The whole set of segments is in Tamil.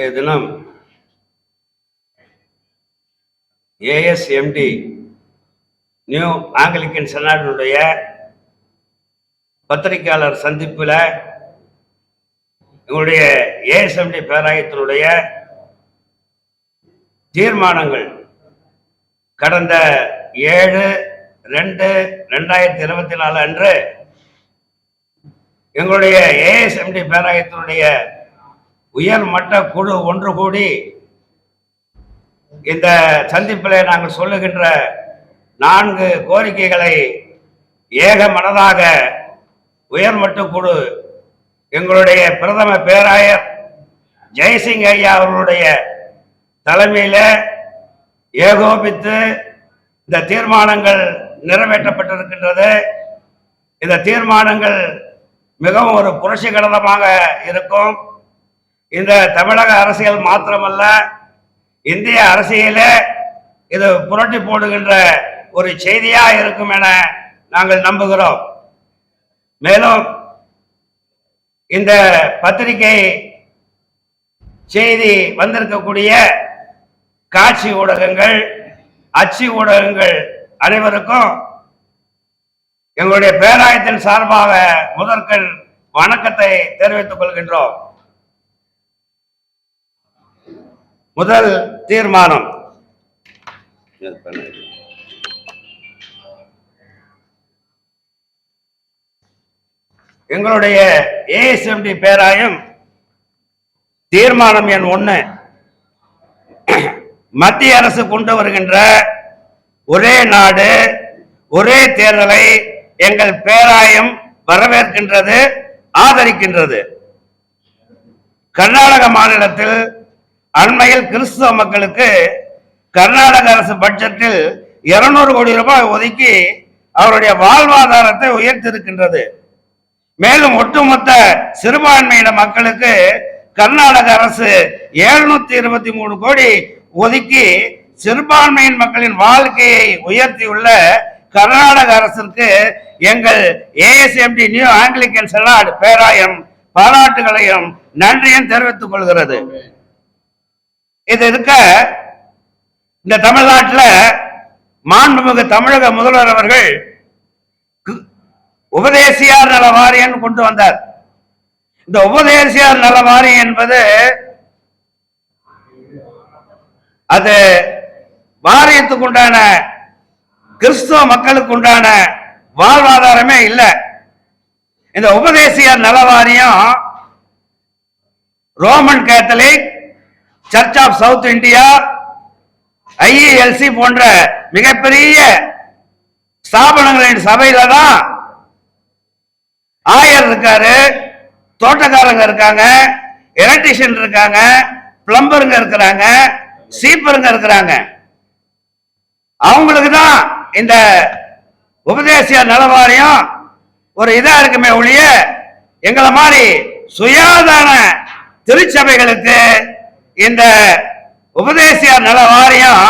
இன்றைய தினம் ஏஎஸ்எம்டி நியூ ஆங்கிலிக்கன் செனாட்டினுடைய பத்திரிகையாளர் சந்திப்பில் எங்களுடைய ஏஎஸ்எம்டி பேராயத்தினுடைய தீர்மானங்கள் கடந்த ஏழு ரெண்டு ரெண்டாயிரத்தி இருபத்தி நாலு அன்று எங்களுடைய ஏஎஸ்எம்டி பேராயத்தினுடைய உயர்மட்ட குழு ஒன்று கூடி இந்த சந்திப்பில் நாங்கள் சொல்லுகின்ற நான்கு கோரிக்கைகளை ஏக மனதாக உயர்மட்ட குழு எங்களுடைய பிரதம பேராயர் ஜெய்சிங் ஐயா அவர்களுடைய தலைமையில் ஏகோபித்து இந்த தீர்மானங்கள் நிறைவேற்றப்பட்டிருக்கின்றது. இந்த தீர்மானங்கள் மிகவும் ஒரு புரட்சிகரமாக இருக்கும். இந்த தமிழக அரசியல் மாத்திரமல்ல இந்திய அரசியல இது புரட்டி போடுகின்ற ஒரு செய்தியா இருக்கும் என நாங்கள் நம்புகிறோம். மேலும் இந்த பத்திரிகை செய்தி வந்திருக்கக்கூடிய காட்சி ஊடகங்கள் அச்சு ஊடகங்கள் அனைவருக்கும் எங்களுடைய பேராயத்தின் சார்பாக முதற்கண் வணக்கத்தை தெரிவித்துக் கொள்கின்றோம். முதல் தீர்மானம். எங்களுடைய ஏஎஸ்எம்டி பேராயம் தீர்மானம் எண் ஒன்று மத்திய அரசு கொண்டு வருகின்ற ஒரே நாடு ஒரே தேர்தலை எங்கள் பேராயம் வரவேற்கின்றது ஆதரிக்கின்றது. கர்நாடக மாநிலத்தில் அண்மையில் கிறிஸ்துவ மக்களுக்கு கர்நாடக அரசு பட்ஜெட்டில் இருநூறு கோடி ரூபாய் ஒதுக்கி அவருடைய வாழ்வாதாரத்தை உயர்த்திருக்கின்றது மேலும் ஒட்டுமொத்த சிறுபான்மையின மக்களுக்கு கர்நாடக அரசு எழுநூத்தி இருபத்தி மூணு கோடி ஒதுக்கி சிறுபான்மையின் மக்களின் வாழ்க்கையை உயர்த்தியுள்ள கர்நாடக அரசிற்கு எங்கள் ஏஎஸ்எம்டி நியூ ஆங்கிலிக்கன் செனாட் பேராயம் பாராட்டுகளையும் நன்றியும் தெரிவித்துக் கொள்கிறது. இது இருக்க இந்த தமிழ்நாட்டில் மாண்புமிகு தமிழக முதல்வர் அவர்கள் உபதேசியார் நல வாரியம் கொண்டு வந்தார். இந்த உபதேசியார் நல வாரியம் என்பது அது வாரியத்துக்கு உண்டான கிறிஸ்துவ மக்களுக்கு உண்டான வாழ்வாதாரமே இல்லை. இந்த உபதேசியார் நல வாரியம் Roman Catholic church of South India IELC போன்ற மிகப்பெரிய ஸ்தாபனங்களின் சபையில தான் ஆயர் இருக்காரு தோட்டக்காரங்க இருக்காங்க எலக்ட்ரிஷியன் இருக்காங்க பிளம்பருங்க இருக்கிறாங்க சீப்பருங்க இருக்கிறாங்க. அவங்களுக்கு தான் இந்த உபதேசிய நலவாரியம் ஒரு இதா இருக்குமே ஒழிய எங்களை மாதிரி சுயாதான திருச்சபைகளுக்கு இந்த உபதேசிய நல வாரியம்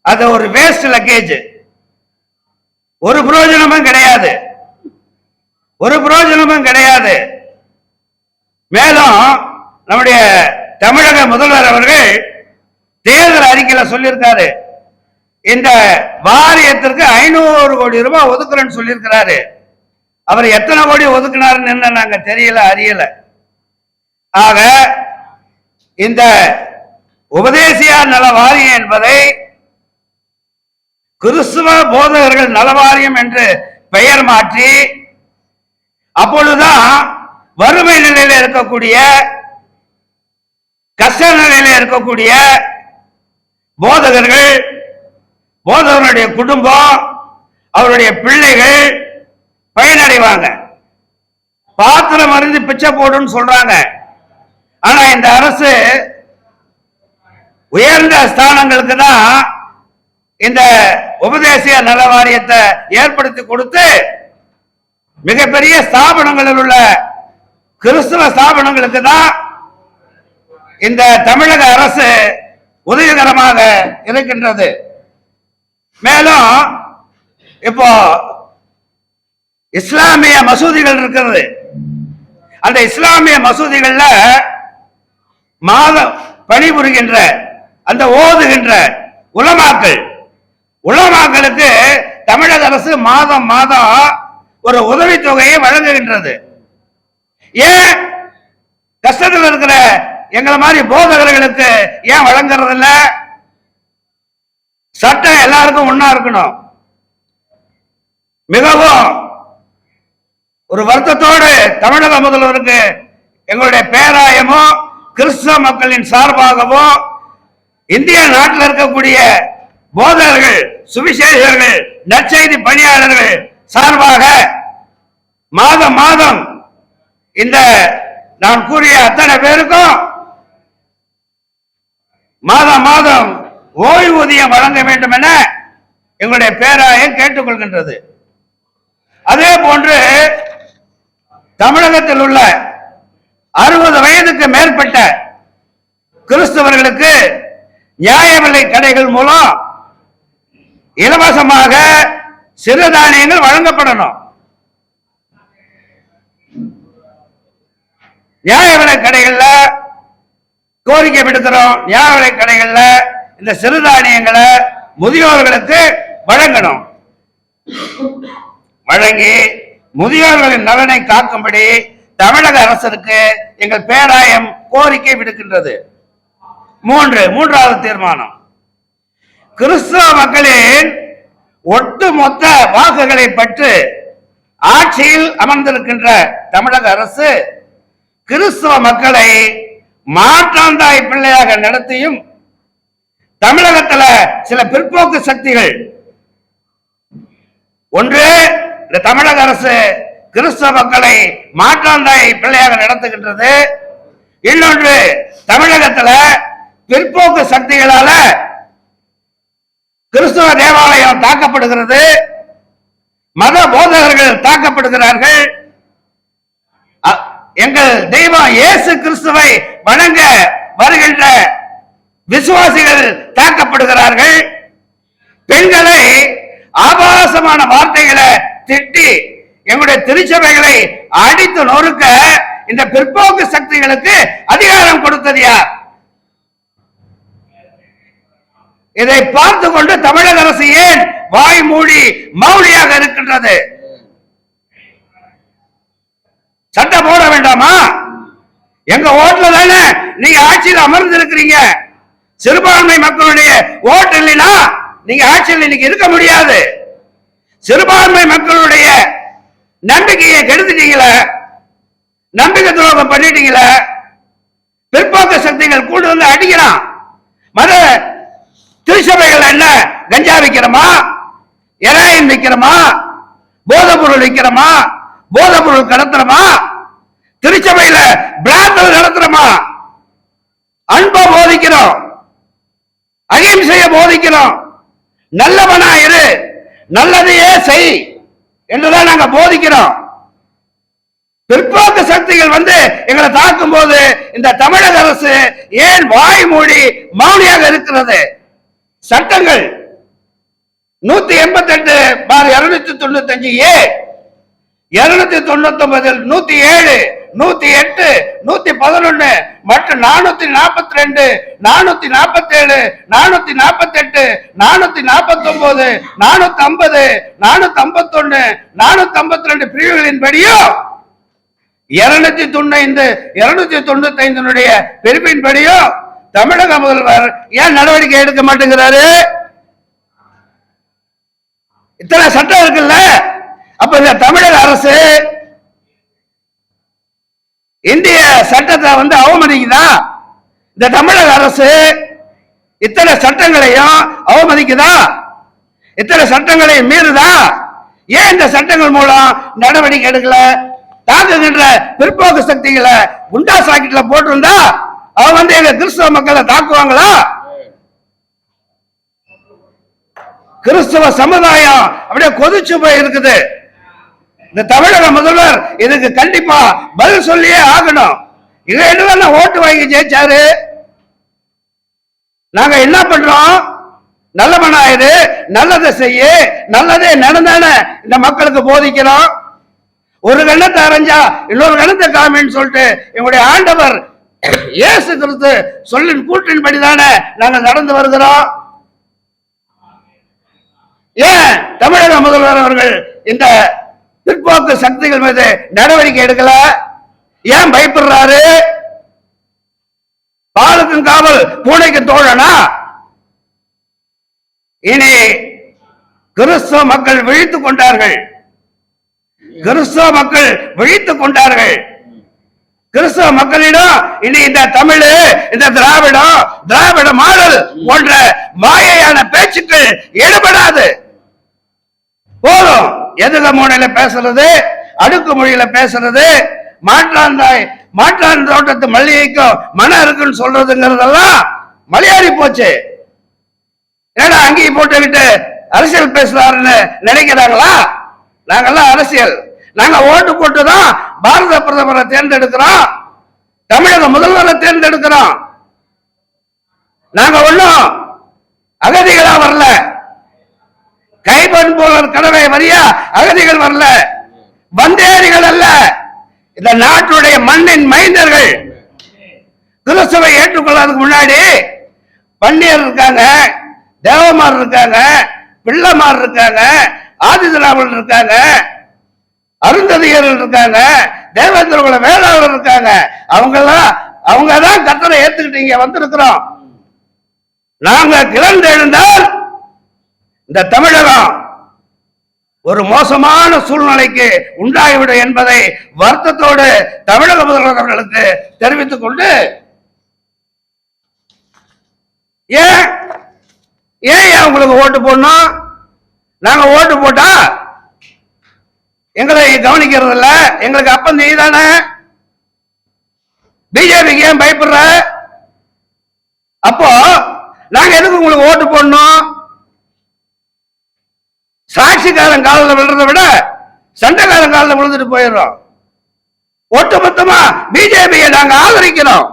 அது ஒரு வேஸ்ட் லக்கேஜ் ஒரு புரோஜனமும் கிடையாது. ஒரு புரோஜனமும் கிடையாது. மேலும் நம்முடைய தமிழக முதல்வர் அவர்கள் தேர்தல் அறிக்கையில் சொல்லியிருக்காரு. இந்த வாரியத்திற்கு ஐநூறு கோடி ரூபாய் ஒதுக்குறேன்னு சொல்லியிருக்கிறாரு. அவர் எத்தனை கோடி ஒதுக்குனாருன்னு என்ன நாங்கள் தெரியல அறியல. ஆக இந்த உபதேசியார் நல வாரியம் என்பதை கிறிஸ்துவ போதகர்கள் நலவாரியம் என்று பெயர் மாற்றி அப்பொழுதுதான் வறுமை நிலையில இருக்கக்கூடிய கஷ்ட நிலையில இருக்கக்கூடிய போதகர்கள் போதகருடைய குடும்பம் அவருடைய பிள்ளைகள் பயனடைவாங்க. பாத்திரம் அறிந்து பிச்சை போடுன்னு சொல்றாங்க. ஆனா இந்த அரசு உயர்ந்த ஸ்தானங்களுக்கு தான் இந்த உபதேசிய நல வாரியத்தை ஏற்படுத்தி கொடுத்து மிகப்பெரிய ஸ்தாபனங்களில் உள்ள கிறிஸ்துவ ஸ்தாபனங்களுக்கு தான் இந்த தமிழக அரசு உதவிகரமாக இருக்கின்றது. மேலும் இப்போ இஸ்லாமிய மசூதிகள் இருக்கிறது. அந்த இஸ்லாமிய மசூதிகள்ல மாதம் பணிபுரிகின்ற அந்த ஓதுகின்ற உலமாக்கள். உலமாக்களுக்கு தமிழக அரசு மாதம் மாதம் ஒரு உதவித்தொகையை வழங்குகின்றது. ஏன்? கஷ்டத்தில் இருக்கிற எங்களை மாதிரி போதகர்களுக்கு ஏன் வழங்குறது இல்ல சட்டம் எல்லாருக்கும் ஒன்னா இருக்கணும். மிகவும் ஒரு வருத்தத்தோடு தமிழக முதல்வருக்கு எங்களுடைய பேராயமும் கிறிஸ்தவ மக்களின் சார்பாகவோ இந்திய நாட்டில் இருக்கக்கூடிய போதகர்கள் சுவிசேஷர்கள் நற்செய்தி பணியாளர்கள் சார்பாக மாதம் மாதம் இந்த நான் கூறிய அத்தனை பேருக்கும் மாதம் மாதம் ஓய்வூதியம் வழங்க வேண்டும் என எங்களுடைய பேராயம் கேட்டுக்கொள்கின்றது. அதே போன்று தமிழகத்தில் உள்ள அறுபது வயதுக்கு மேற்பட்ட கிறிஸ்தவர்களுக்கு நியாய விலை கடைகள் மூலம் இலவசமாக சிறுதானியங்கள் வழங்கப்படணும். நியாய விலை கடைகள்ல கோரிக்கை விடுத்துறோம் நியாய விலை கடைகள்ல இந்த சிறுதானியங்களை முதியோர்களுக்கு வழங்கணும். வழங்கி முதியோர்களின் நலனை காக்கும்படி தமிழக அரசுக்கு எங்கள் பேராயம் கோரிக்கை விடுக்கின்றது. மூன்று மூன்றாவது தீர்மானம். கிறிஸ்தவ மக்களின் ஒட்டுமொத்த வாக்குகளை பெற்று ஆட்சியில் அமர்ந்திருக்கின்ற தமிழக அரசு கிறிஸ்தவ மக்களை மாற்றாந்தாய் பிள்ளையாக நடத்தியும் தமிழகத்துல சில பிற்போக்கு சக்திகள். ஒன்று இந்த தமிழக அரசு கிறிஸ்தவ மக்களை மாற்றாந்தாய் பிள்ளையாக நடத்துகின்றது. இன்னொன்று தமிழகத்துல பிற்போக்கு சக்திகளால கிறிஸ்தவ தேவாலயம் தாக்கப்படுகிறது. மத போதகர்கள் தாக்கப்படுகிறார்கள். அ- எங்கள் தெய்வம் இயேசு கிறிஸ்துவை வணங்க வருகின்ற விசுவாசிகள் தாக்கப்படுகிறார்கள். பெண்களை ஆபாசமான வார்த்தைகளை திட்டி எங்களுடைய திருச்சபைகளை அடித்து நொறுக்க இந்த பிற்போக்கு சக்திகளுக்கு அதிகாரம் கொடுத்தது யார்? இதை பார்த்து கொண்டு தமிழக அரசு ஏன் வாய் மூடி மௌலியாக இருக்கின்றது? சட்டம் போட வேண்டாமா? எங்க ஓட்டுல தானே நீங்க ஆட்சியில் அமர்ந்து இருக்கிறீங்க சிறுபான்மை மக்களுடைய ஓட்டு இல்லைன்னா நீங்க ஆட்சியில் இன்னைக்கு இருக்க முடியாது. சிறுபான்மை மக்களுடைய நம்பிக்கையை கெடுத்துட்டீங்களே? நம்பிக்கை துரோகம் பண்ணிட்டீங்களே? பிற்போக்க சக்திகள் கூடு வந்து அடிக்கிறான். மத திருச்சபைகள் என்ன? கஞ்சா விற்கிறோமா எராயின் விற்கிறோமா போதை பொருள் விற்கிறோமா போதை பொருள் கடத்துறோமா? திருச்சபையில பிராந்தல் நடத்துறோமா? அன்பை போதிக்கிறோம். அகிம்சையை போதிக்கிறோம். நல்லவனா இரு. நல்லதையே செய். என்றுதான் நாங்க போதிக்கிறோம். பிற்போக்கு சக்திகள் வந்து எங்களை தாக்கும் போது இந்த தமிழக அரசு ஏன் வாய் மூடி மௌனியாக இருக்கிறது? சட்டங்கள் நூத்தி எண்பத்தி எட்டு பார் இருநூத்தி தொண்ணூத்தி அஞ்சு ஏ இருநூத்தி தொண்ணூத்தி ஒன்பதில் நூத்தி ஏழு நூத்தி எட்டு நூத்தி பதினொன்னு மற்றும் நானூத்தி நாற்பத்தி ரெண்டு நானூத்தி நாற்பத்தி ஏழு நானூத்தி நாற்பத்தி எட்டு நானூத்தி நாற்பத்தி ஒன்பது நானூத்தி ஐம்பது நானூத்தி ஐம்பத்தி ஒண்ணு நானூத்தி ஐம்பத்தி ரெண்டு பிரிவுகளின் படியும் இருநூத்தி தொண்ணூத்தி இருநூத்தி தொண்ணூத்தி ஐந்தினுடைய பிரிப்பின்படியும் தமிழக முதல்வர் ஏன் நடவடிக்கை எடுக்க மாட்டேங்கிறாரு? இத்தனை சட்டம் இருக்குல்ல? அப்ப இந்த தமிழக அரசு இந்திய சட்டத்தை வந்து அவமதிக்குதா? இந்த தமிழக அரசு இத்தனை சட்டங்களையும் அவமதிக்குதா? இத்தனை சட்டங்களையும் மீறுதா? ஏன் இந்த சட்டங்கள் மூலம் நடவடிக்கை எடுக்கல? தாக்குகின்ற பிற்போக்கு சக்திகளை குண்டா சாக்கெட்ல போட்டிருந்தா அவன் வந்து எங்க கிறிஸ்தவ மக்களை தாக்குவாங்களா? கிறிஸ்தவ சமுதாயம் அப்படியே கொதிச்சு போய் இருக்குது இந்த தமிழக முதல்வர் இதுக்கு கண்டிப்பா பதில் சொல்லியே ஆகணும். இதை என்ன ஓட்டு வாங்கி ஜெயிச்சாரு? நாங்க என்ன பண்றோம்? நல்லவனாயிரு நல்லதை செய்ய நல்லதே நடந்தான இந்த மக்களுக்கு போதிக்கிறோம். ஒரு கணத்தை அரைஞ்சா இன்னொரு கணத்தை காமின்னு சொல்லிட்டு எங்களுடைய ஆண்டவர் இயேசு கிறிஸ்து சொல்லின் கூற்றின்படிதானே நாங்கள் நடந்து வருகிறோம். ஏன்? தமிழக முதல்வர் அவர்கள் இந்த பிற்போக்கு சக்திகள் மீது நடவடிக்கை எடுக்கல. ஏன் பயப்படுறாரு? பாலுக்கும் காவல் பூனைக்கு தோழனா? இனி கிறிஸ்தவ மக்கள் விழித்துக் கொண்டார்கள். கிறிஸ்தவ மக்கள் விழித்துக் கொண்டார்கள். கிறிஸ்தவ மக்களிடம் இனி இந்த தமிழ் இந்த திராவிடம் திராவிட மாடல் போன்ற மாயையான பேச்சுக்கள் ஈடுபடாது போதும். எதுக மோனையில பேசுறது? அடுக்கு மொழியில பேசுறது? மாற்றாந்தாய் மாற்றான் தோட்டத்து மல்லிகைக்கும் மனம் இருக்குன்னு சொல்றதுங்கிறதெல்லாம் மலையாளி போச்சு. ஏன்னா அங்கேயும் போட்டுக்கிட்டு அரசியல் பேசுறாருன்னு நினைக்கிறாங்களா? நாங்கெல்லாம் அரசியல். நாங்க ஓட்டு போட்டு தான் பாரத பிரதமரை தேர்ந்தெடுக்கிறோம். தமிழக முதல்வரை தேர்ந்தெடுக்கிறோம். நாங்க ஒண்ணும் அகதிகளா வரல. கைபன் போல கடவை வரியா அகதிகள் வரல. வந்தேரிகள் அல்ல. இந்த நாட்டுடைய மண்ணின் மைந்தர்கள். கிறிஸ்துவை ஏற்றுக்கொள்ளாததுக்கு முன்னாடி பன்னியர் இருக்காங்க தேவமார் இருக்காங்க பிள்ளைமார் இருக்காங்க ஆதிதிராவல் இருக்காங்க அருந்ததியர்கள் இருக்காங்க தேவேந்திரகுல வேளாளர் இருக்காங்க. அவங்கெல்லாம் அவங்க தான் கத்தரை ஏத்துக்கிட்டு வந்திருக்கிறோம். நாங்க கிளர்ந்து எழுந்தால் இந்த தமிழகம் ஒரு மோசமான சூழ்நிலைக்கு உண்டாகிவிடும் என்பதை வருத்தத்தோடு தமிழக முதல்வர்களுக்கு தெரிவித்துக் கொண்டு ஏன் ஏன் ஏன் உங்களுக்கு ஓட்டு போடணும்? நாங்க ஓட்டு போட்டா எங்களை கவனிக்கிறது இல்ல எங்களுக்கு அப்பம் நீ தானே பிஜேபிக்கு ஏன் பயப்படுற? அப்போ நாங்க எதுக்கு உங்களுக்கு ஓட்டு போடணும்? சாட்சிக்காரன் காலில் விழுறதை விட சண்டைக்காரன் காலில் விழுந்துட்டு போயிடுறோம். ஒட்டுமொத்தமா பிஜேபியை நாங்க ஆதரிக்கிறோம்.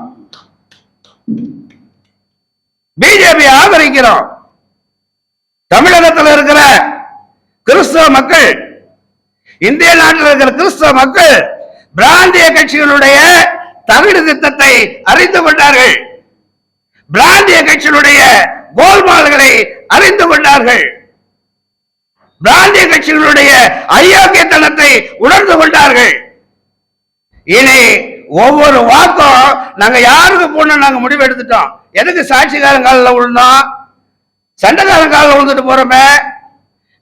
பிஜேபி ஆதரிக்கிறோம். தமிழகத்தில் இருக்கிற கிறிஸ்தவ மக்கள் இந்திய நாட்டில் இருக்கிற கிறிஸ்தவ மக்கள் பிராந்திய கட்சிகளுடைய தகுடு திட்டத்தை அறிந்து கொண்டார்கள். பிராந்திய கட்சிகளுடைய கோல்மால்களை அறிந்து கொண்டார்கள். பிராந்திய கட்சிகளுடைய அயோக்கியத்தனத்தை உணர்ந்து கொண்டார்கள். இனி ஒவ்வொரு வாக்கும் நாங்க யாருக்கு போனோம் நாங்க முடிவு எடுத்துட்டோம். எதுக்கு சாட்சிகாரங்காலில் விழுந்தோம் சண்டைக்காரங்காலில் விழுந்துட்டு போறோமே.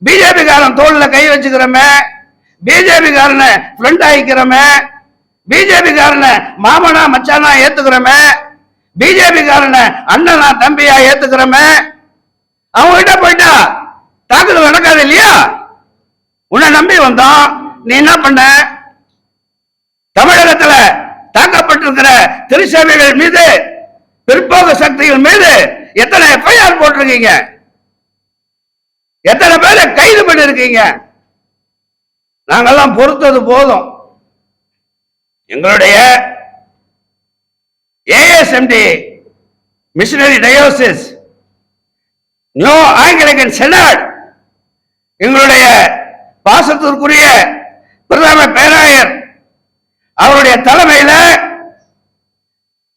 பிஜேபி காரன் தோல்ல கை வச்சுக்கிறோமே. பிஜேபி காரனை ஃப்ரெண்ட் ஆகிக்கிறோமே பிஜேபி காரனை மாமனா மச்சானா ஏத்துக்கிறோமே. பிஜேபி காரனை அண்ணனா தம்பியா ஏத்துக்கிறோமே. அவங்க கிட்ட போயிட்டா? தாக்குதல் நடக்காது இல்லையா? உன்னை நம்பி வந்தோம் நீ என்ன பண்ண? தமிழகத்துல தாக்கப்பட்டிருக்கிற திருச்சபைகள் மீது பிற்போக்கு சக்திகள் மீது எத்தனை எஃப்ஐஆர் போட்டிருக்கீங்க? எத்தனை பேரை கைது பண்ணிருக்கீங்க நாங்கெல்லாம் பொறுத்தது போதும். எங்களுடைய ASMT missionary diocese New Anglican Synod எங்களுடைய பாசத்திற்குரிய பிரதம பேராயர் அவருடைய தலைமையில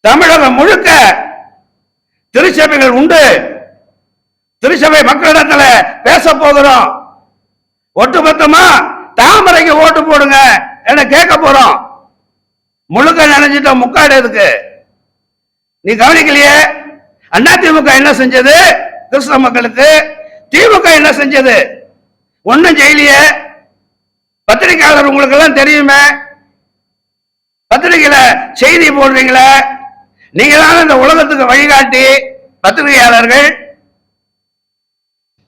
தமிழகம் முழுக்க திருச்சபைகள் உண்டு. திருச்சபை மக்களிடத்துல பேச போகிறோம். ஒட்டுமொத்தமா தாமரைக்கு ஓட்டு போடுங்க என கேட்க போறோம். முழுக்க நினைஞ்சிட்டோம் முக்காடு எதுக்கு? நீ கவனிக்கலையே? அண்ணா திமுக என்ன செஞ்சது? கிறிஸ்தவ மக்களுக்கு திமுக என்ன செஞ்சது? ஒன்னும் செய்யலையே. பத்திரிகையாளர் உங்களுக்கு எல்லாம் தெரியுமே. பத்திரிகையில செய்தி போடுறீங்களே. நீங்க தான் இந்த உலகத்துக்கு வழிகாட்டி பத்திரிகையாளர்கள்.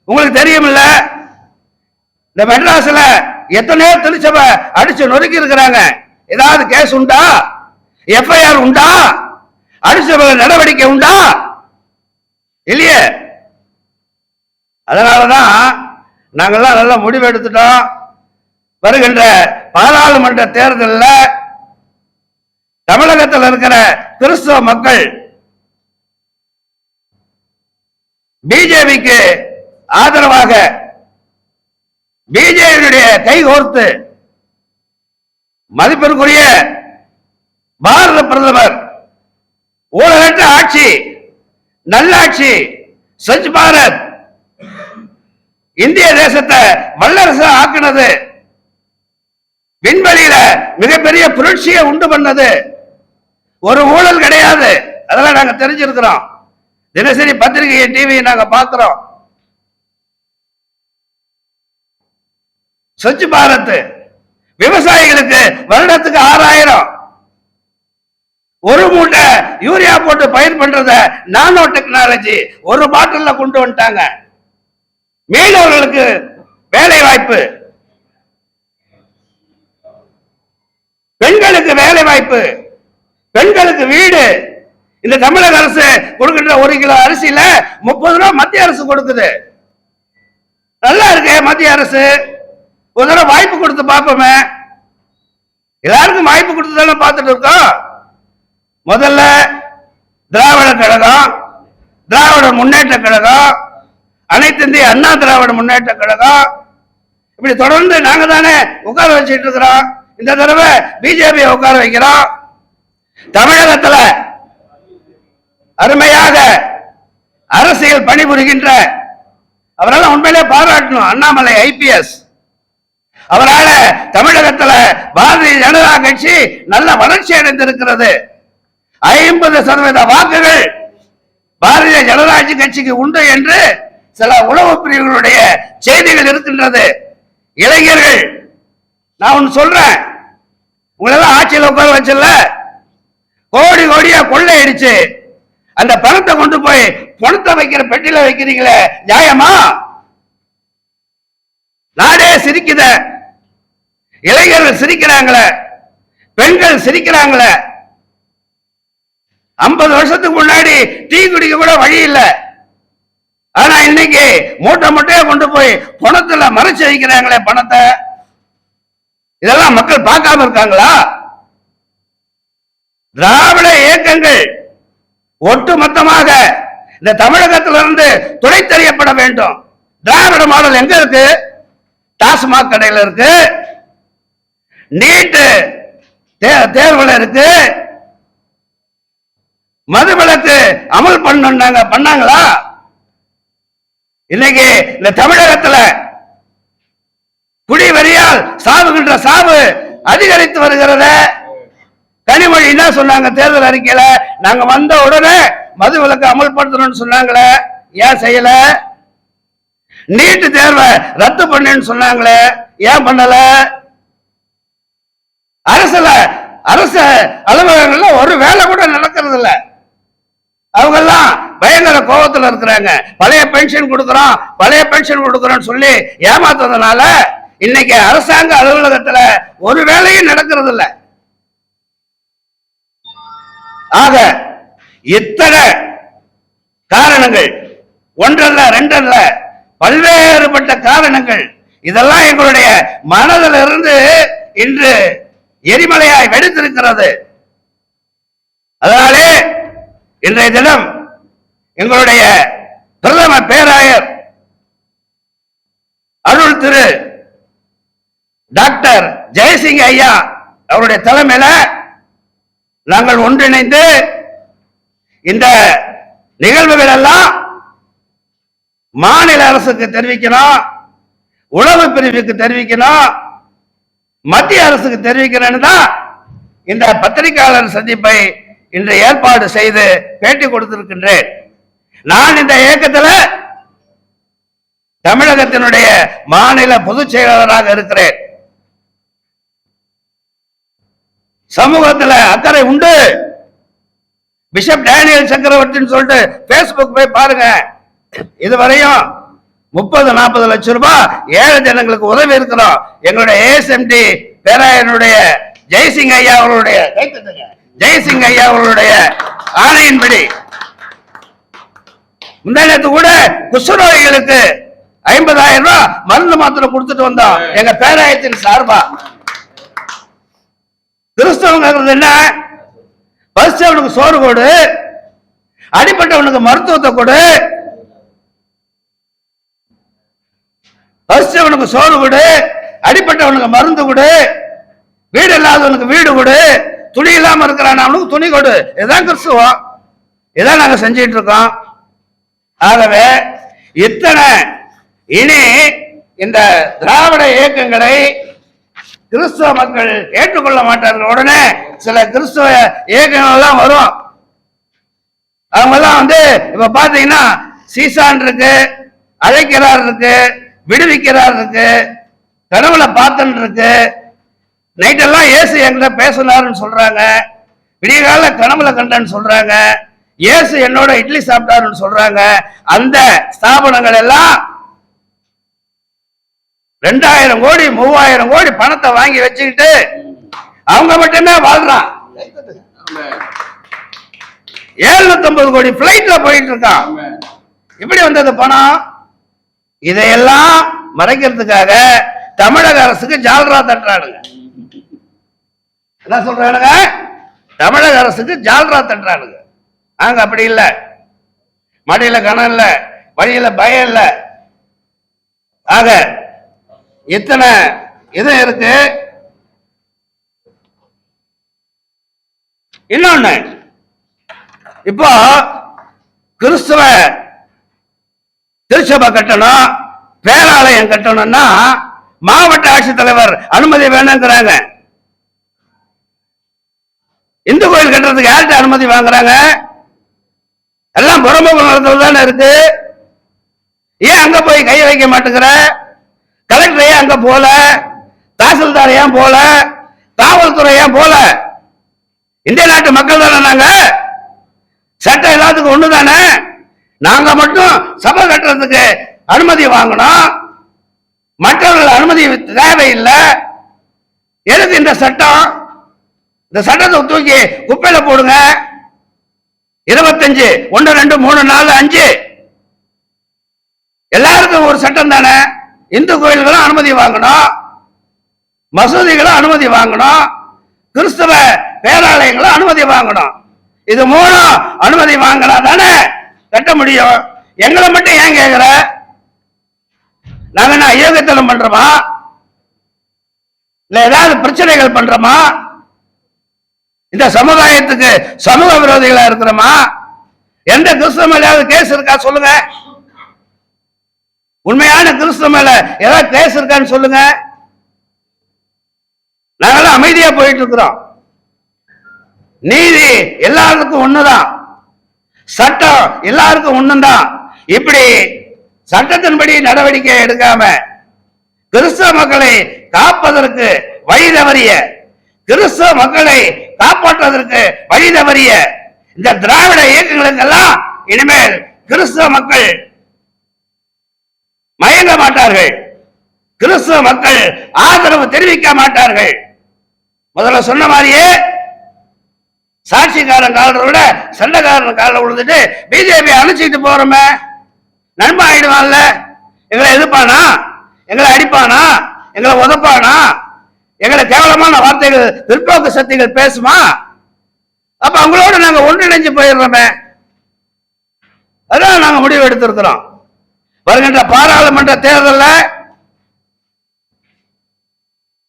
உங்களுக்கு தெரியுமில்ல இந்த மெட்ராஸ்ல எத்தனையோ திருச்சபை அடிச்சு நொறுக்கி இருக்கிறாங்க. ஏதாவது கேஸ் உண்டா? எஃப்ஐஆர் உண்டா? அடிச்ச நடவடிக்கை உண்டா? இல்லையே. அதனாலதான் நாங்கள்லாம் நல்லா முடிவு எடுத்துட்டோம். வருகின்ற பாராளுமன்ற தேர்தலில் தமிழகத்தில் இருக்கிற கிறிஸ்தவ மக்கள் பிஜேபிக்கு ஆதரவாக பிஜேபியுடைய கைகோர்த்து மதிப்பிற்குரிய பாரத பிரதமர் நல்லாட்சி ஸ்வச் பாரத் இந்திய தேசத்தை வல்லரசு ஆக்குனது. விண்வெளியில மிகப்பெரிய புரட்சியை உண்டு பண்ணது. ஒரு ஊழல் கிடையாது. அதெல்லாம் நாங்க தெரிஞ்சிருக்கிறோம். தினசரி பத்திரிகையை டிவி நாங்க பாக்குறோம் ஸ்வச் பாரத் விவசாயிகளுக்கு வருடத்துக்கு ஆறாயிரம். ஒரு மூட்டை யூரியா போட்டு பயிர் பண்றத நானோ டெக்னாலஜி ஒரு பாட்டில் கொண்டு வந்துட்டாங்க. மீனவர்களுக்கு வேலை வாய்ப்பு பெண்களுக்கு வேலை வாய்ப்பு பெண்களுக்கு வீடு. இந்த தமிழக அரசு கொடுக்கின்ற ஒரு கிலோ அரிசியில முப்பது ரூபா மத்திய அரசு கொடுக்குது. நல்லா இருக்கு மத்திய அரசு. ஒரு தடவை வாய்ப்பு கொடுத்து பார்ப்போமே. எல்லாருக்கும் வாய்ப்பு கொடுத்து தானே பார்த்துட்டு இருக்கோம். முதல்ல திராவிட கழகம் திராவிட முன்னேற்ற கழகம் அனைத்து இந்திய அண்ணா திராவிட முன்னேற்ற கழகம். இப்படி தொடர்ந்து நாங்க தானே உட்கார வச்சுட்டு இருக்கிறோம். இந்த தடவை பிஜேபி உட்கார வைக்கிறோம். தமிழகத்துல அருமையாக அரசியல் பணிபுரிகின்ற அவரால் உண்மையிலே பாராட்டணும். அண்ணாமலை ஐபிஎஸ். அவரால தமிழகத்துல பாரதிய ஜனதா கட்சி நல்ல வளர்ச்சி அடைந்திருக்கிறது. ஐம்பது சதவீத வாக்குகள் பாரதிய ஜனதா கட்சிக்கு உண்டு என்று சில உளவு பிரிவுகளுடைய செய்திகள் இருக்கின்றது. இளைஞர்கள் நான் ஒன்னு சொல்றேன். உங்களெல்லாம் ஆட்சியில் உட்கார வச்சல கோடி கோடியா கொள்ளையடிச்சு. அந்த பணத்தை கொண்டு போய் பணத்தை வைக்கிற பெட்டியில வைக்கிறீங்களே நியாயமா? நாடே சிரிக்குத. இளைஞர்கள் சிரிக்கிறாங்களே பெண்கள் சிரிக்கிறாங்களே. ஐம்பது வருஷத்துக்கு முன்னாடி டீ குடிக்க கூட வழி இல்லை. ஆனா இன்னைக்கு மூட்டை மூட்டையா கொண்டு போய் பணத்துல மறைச்சு வைக்கிறாங்களே பணத்தை? இதெல்லாம் மக்கள் பார்க்காம இருக்காங்களா? திராவிட இயக்கங்கள் ஒட்டுமொத்தமாக இந்த தமிழகத்திலிருந்து துணை தெரியப்பட வேண்டும். திராவிட மாடல் எங்க இருக்கு? டாஸ்மாக் கடையில் இருக்கு. நீட்டு தே- தேர்வுல இருக்கு. மதுவிலக்கு அமல் பண்ணாங்க பண்ணாங்களா? இன்னைக்கு இந்த தமிழகத்துல குடிவரியால் சாவுகின்ற சாவு அதிகரித்து வருகிறத கனிமொழி என்ன சொன்னாங்க தேர்தல் அறிக்கையில. நாங்க வந்த உடனே மது விலக்கு அமல்படுத்தணும்னு சொன்னாங்களே. ஏன் செய்யல? நீட்டு தேர்வை ரத்து பண்ணுன்னு சொன்னாங்களே. ஏன் பண்ணல? அரசுல அரசு அலுவலகங்கள்ல ஒரு வேலை கூட நடக்கிறது இல்லை அவங்க எல்லாம் பயங்கர கோபத்துல இருக்கிறாங்க. பழைய பென்ஷன் கொடுக்கறோம் பழைய பென்ஷன் கொடுக்கறோம்னு சொல்லி ஏமாத்துறதுனால இன்னைக்கு அரசாங்க அலுவலகத்துல ஒரு வேலையும் நடக்கிறது இல்ல ஆக இத்தனை காரணங்கள் ஒன்றல்ல ரெண்டல்ல பல்வேறுபட்ட காரணங்கள் இதெல்லாம் எங்களுடைய மனதில் இருந்து இன்று எரிமலையாய் வெடித்திருக்கிறது. அதனாலே இன்றைய தினம் எங்களுடைய பிரதம பேராயர் அருள் திரு டாக்டர் ஜெயசிங் ஐயா அவருடைய தலைமையில நாங்கள் ஒன்றிணைந்து இந்த நிகழ்வுகள் எல்லாம் மாநில அரசுக்கு தெரிவிக்கிறோம் உளவு பிரிவுக்கு தெரிவிக்கணும் மத்திய அரசுக்கு தெரிவிக்கிறேன்னு தான் இந்த பத்திரிகையாளர் சந்திப்பை இன்று ஏற்பாடு செய்து பேட்டி கொடுத்திருக்கின்றேன். நான் இந்த இயக்கத்தில் தமிழகத்தினுடைய மாநில பொதுச் செயலாளராக இருக்கிறேன். சமூகத்தில் அக்கறை உண்டு. பிஷப் டேனியல் சக்கரவர்த்தின்னு சொல்லிட்டு பேஸ்புக் போய் பாருங்க. இதுவரையும் முப்பது நாற்பது லட்சம் ரூபாய் ஏழை ஜனங்களுக்கு உதவி இருக்கிறோம். எங்களுடைய ஏஎஸ்எம்டி பேராயனுடைய ஜெய்சிங் ஐயா அவர்களுடைய ஜெய்சிங் ஐயா அவர்களுடைய ஆணையின்படி முந்தானத்து கூட குஷ்டரோகிகளுக்கு ஐம்பதாயிரம் ரூபாய் மருந்து மாத்திரை கொடுத்துட்டு வந்தோம் எங்க பேராயத்தின் சார்பா. கிறிஸ்தவங்கிறது என்ன? பரிசவனுக்கு சோறு கொடு. அடிப்பட்டவனுக்கு மருத்துவத்தை கொடு. பரிசவனுக்கு சோறு கொடு. அடிப்பட்டவனுக்கு மருந்து கொடு. வீடு இல்லாதவனுக்கு வீடு கொடு. துணி இல்லாம இருக்கிறான் அவனுக்கு துணி கொடு. இதுதான் கிறிஸ்துவம். இதான் நாங்க செஞ்சிட்டு இருக்கோம். ஆகவே இத்தனை இனி இந்த திராவிட இயக்கங்களை கிறிஸ்துவ மக்கள் ஏற்றுக்கொள்ள மாட்டார்கள். உடனே சில கிறிஸ்துவ இயக்கங்கள் எல்லாம் வரும். அவங்கெல்லாம் வந்து இப்ப பாத்தீங்கன்னா சீசான் இருக்கு அழைக்கிறார் இருக்கு விடுவிக்கிறார் இருக்கு கனவுல பார்த்தன் இருக்கு. நைட்டெல்லாம் ஏசு என்கிட்ட பேசினாருன்னு சொல்றாங்க. விடிய கால கனவுல கண்டன்னு சொல்றாங்க. இயேசு என்னோட இட்லி சாப்பிட்டாருன்னு சொல்றாங்க. அந்த ஸ்தாபனங்கள் எல்லாம் ரெண்டாயிரம் கோடி மூவாயிரம் கோடி பணத்தை வாங்கி வச்சுக்கிட்டு அவங்க மட்டுமே வாழ்றான். எழுநூத்தி கோடி பிளைட்ல போயிட்டு இருக்கான். எப்படி வந்தது பணம் இதையெல்லாம் மறைக்கிறதுக்காக தமிழக அரசுக்கு ஜால்ரா தட்டுறானுங்க. என்ன சொல்றானுங்க? தமிழக அரசுக்கு ஜால்ரா தட்டுறானுங்க. நாங்க அப்படி இல்லை. மடியில கணம் இல்ல. வழியில பயம் இல்லை. ஆக எத்தனை இது இருக்கு? இன்னொன்னு இப்போ கிறிஸ்துவ திருச்சபை கட்டணும் பேராலயம் கட்டணும்னா மாவட்ட ஆட்சித்தலைவர் அனுமதி வேணுங்கிறாங்க. இந்து கோயில் கட்டுறதுக்கு யார்கிட்ட அனுமதி வாங்குறாங்க? எல்லாம் புறமுக நிலத்துல தானே இருக்கு? ஏன் அங்க போய் கை வைக்க மாட்டேங்கிற? கலெக்டர் ஏன் அங்க போல? தாசில்தார் ஏன் போல? காவல்துறை ஏன் போல? இந்திய நாட்டு மக்கள் தானே நாங்க? சட்டம் எல்லாத்துக்கும் ஒண்ணு தானே நாங்க மட்டும் சபை கட்டுறதுக்கு அனுமதி வாங்கணும். மற்றவர்கள் அனுமதி தேவையில்லை. எதுக்கு இந்த சட்டம்? இந்த சட்டத்தை தூக்கி குப்பையில போடுங்க. இருபத்தஞ்சு ஒன்று ரெண்டு மூணு நாலு அஞ்சு. எல்லாருக்கும் ஒரு சட்டம் தானே? இந்து கோயில்களும் அனுமதி வாங்கணும். மசூதிகளும் அனுமதி வாங்கணும். கிறிஸ்தவ பேராலயங்களும் அனுமதி வாங்கணும். இது மூணும் அனுமதி வாங்கினா தானே கட்ட முடியும். எங்களை மட்டும் ஏன் கேக்குற? நாங்க என்ன அயோகத்தனம் பண்றோமா? இல்ல ஏதாவது பிரச்சனைகள் பண்றோமா? இந்த சமுதாயத்துக்கு சமூக விரோதிகளா இருக்கிறோமா? எந்த கிறிஸ்தவ மேலாவது கேஸ் இருக்கா சொல்லுங்க. உண்மையான கிறிஸ்தவ மேல ஏதாவது கேஸ் இருக்கான்னு சொல்லுங்க. நாங்கெல்லாம் அமைதியா போயிட்டு இருக்கிறோம். நீதி எல்லாருக்கும் ஒண்ணுதான். சட்டம் எல்லாருக்கும் ஒண்ணுதான் இப்படி சட்டத்தின்படி நடவடிக்கை எடுக்காம கிறிஸ்தவ மக்களை காப்பதற்கு வழி தவறிய கிறிஸ்தவ மக்களை காப்பாற்றுவதற்கு வழி தவறிய இந்த திராவிட இயக்கங்களுக்கெல்லாம் இனிமேல் கிறிஸ்தவ மக்கள் மயங்க மாட்டார்கள். கிறிஸ்தவ மக்கள் ஆதரவு தெரிவிக்க மாட்டார்கள். முதல்ல சொன்ன மாதிரியே சாட்சிக்காரன் காலரை விட சண்டைக்காரன் காலில் விழுந்துட்டு பிஜேபி அணைச்சிட்டு போறோமே. நண்பன் ஆயிடுவான்ல. எங்களை எதிர்ப்பானா? எங்களை அடிப்பானா? எங்களை உதப்பானா? எங்களை கேவலமான வார்த்தைகள் பிற்போக்கு சக்திகள் பேசுமா? அப்ப அவங்களோட நாங்க ஒன்றிணைஞ்சு போயிடுறோமே. அதான் நாங்க முடிவு எடுத்திருக்கிறோம். வருகின்ற பாராளுமன்ற தேர்தலில்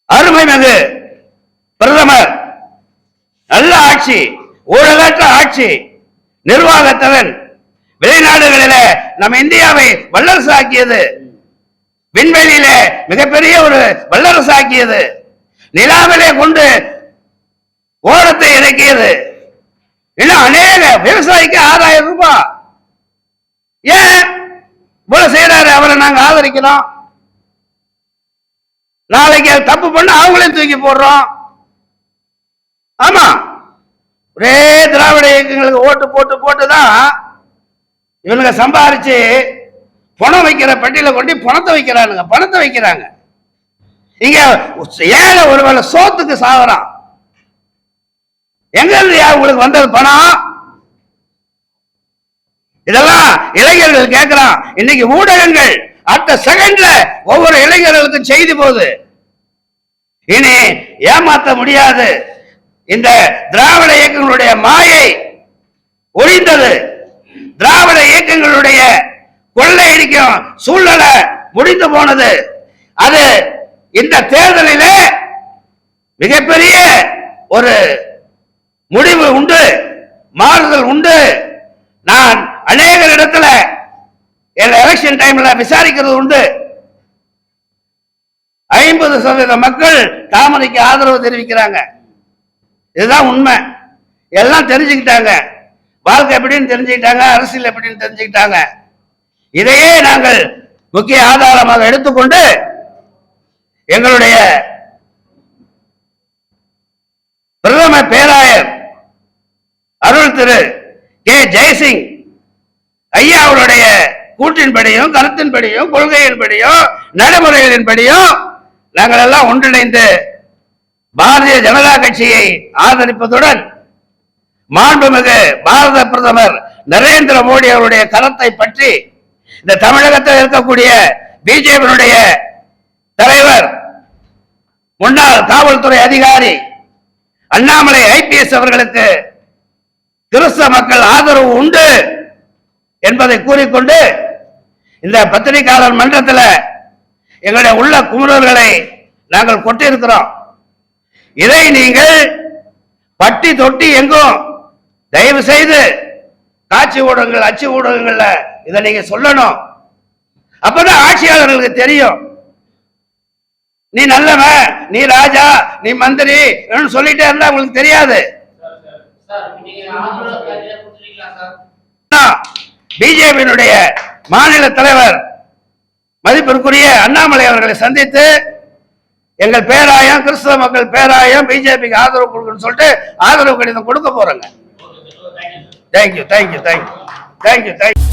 அருமைமிகு பிரதமர் நல்ல ஆட்சி ஊழலற்ற ஆட்சி நிர்வாகத்திறன் வெளிநாடுகளிலே நம்ம இந்தியாவை வல்லரசு ஆக்கியது விண்வெளியிலே மிகப்பெரிய ஒரு வல்லரசு ஆக்கியது நிலாவிலே கொண்டு ஓரத்தை இறக்கியது. இன்னும் அநேக விவசாயிக்கு ஆறாயிரம் ரூபாய். ஏன் இவ்வளவு செய்யறாரு அவரை நாங்க ஆதரிக்கிறோம். நாளைக்கு அது தப்பு பண்ண அவங்களையும் தூக்கி போடுறோம். ஆமா. ஒரே திராவிட இயக்கங்களுக்கு ஓட்டு போட்டு போட்டு தான் இவனுங்க சம்பாரிச்சு பணம் வைக்கிற பெட்டியில கொண்டு பணத்தை வைக்கிறானுங்க பணத்தை வைக்கிறாங்க. இங்க ஏழை ஒருவேளை சோத்துக்கு சாகுறான் எங்க இருந்து உங்களுக்கு வந்தது பணம்? இதெல்லாம் இளைஞர்கள் கேட்கிறான் இன்னைக்கு ஊடகங்கள் அடுத்த செகண்ட்ல ஒவ்வொரு இளைஞர்களுக்கும் செய்தி போகுது. இனி ஏமாத்த முடியாது. இந்த திராவிட இயக்கங்களுடைய மாயை ஒழிந்தது. திராவிட இயக்கங்களுடைய கொள்ளை அடிக்கும் சூழ்நிலை முடிந்து போனது. அது இந்த தேர்தலிலே மிகப்பெரிய ஒரு முடிவு உண்டு மாறுதல் உண்டு. நான் அநேக இடத்துல எலெக்ஷன் டைம்ல விசாரிக்கிறது உண்டு. ஐம்பது சதவீத மக்கள் தாமரைக்கு ஆதரவு தெரிவிக்கிறாங்க. இதுதான் உண்மை. எல்லாம் தெரிஞ்சுக்கிட்டாங்க. வாழ்க்கை எப்படின்னு தெரிஞ்சுக்கிட்டாங்க அரசியல் எப்படின்னு தெரிஞ்சுக்கிட்டாங்க. இதையே நாங்கள் முக்கிய ஆதாரமாக எடுத்துக்கொண்டு எங்களுடைய பிரதம பேராயர் அருள் திரு கே ஜெயசிங் ஐயா அவருடைய கூற்றின்படியும் கருத்தின்படியும் கொள்கையின்படியும் நடைமுறைகளின்படியும் நாங்கள் எல்லாம் ஒன்றிணைந்து பாரதிய ஜனதா கட்சியை ஆதரிப்பதுடன் மாண்புமிகு பாரத பிரதமர் நரேந்திர மோடி அவருடைய கரத்தை பற்றி இந்த தமிழகத்தில் இருக்கக்கூடிய பிஜேபியினுடைய தலைவர் முன்னாள் காவல்துறை அதிகாரி அண்ணாமலை ஐபிஎஸ் அவர்களுக்கு கிறிஸ்தவ மக்கள் ஆதரவு உண்டு என்பதை கூறிக்கொண்டு இந்த பத்திரிகையாளர் மன்றத்தில் எங்களுடைய உள்ள குமுறல்களை நாங்கள் கொட்டியிருக்கிறோம். இதை நீங்கள் பட்டி தொட்டி எங்கும் தயவு செய்து காட்சி ஊடகங்கள் அச்சு ஊடகங்கள்ல இதை நீங்க சொல்லணும். அப்பதான் ஆட்சியாளர்களுக்கு தெரியும். நீ நல்லவன் நீ ராஜா நீ மந்திரி சொல்லிட்டே இருந்தா உங்களுக்கு தெரியாது. பிஜேபியினுடைய மாநில தலைவர் மதிப்பிற்குரிய அண்ணாமலை அவர்களை சந்தித்து எங்கள் பேராயம் கிறிஸ்தவ மக்கள் பேராயம் பிஜேபிக்கு ஆதரவு கொடுக்கணும்னு சொல்லிட்டு ஆதரவு கடிதம் கொடுக்க போறோங்க. Thank you thank you thank you thank you thank you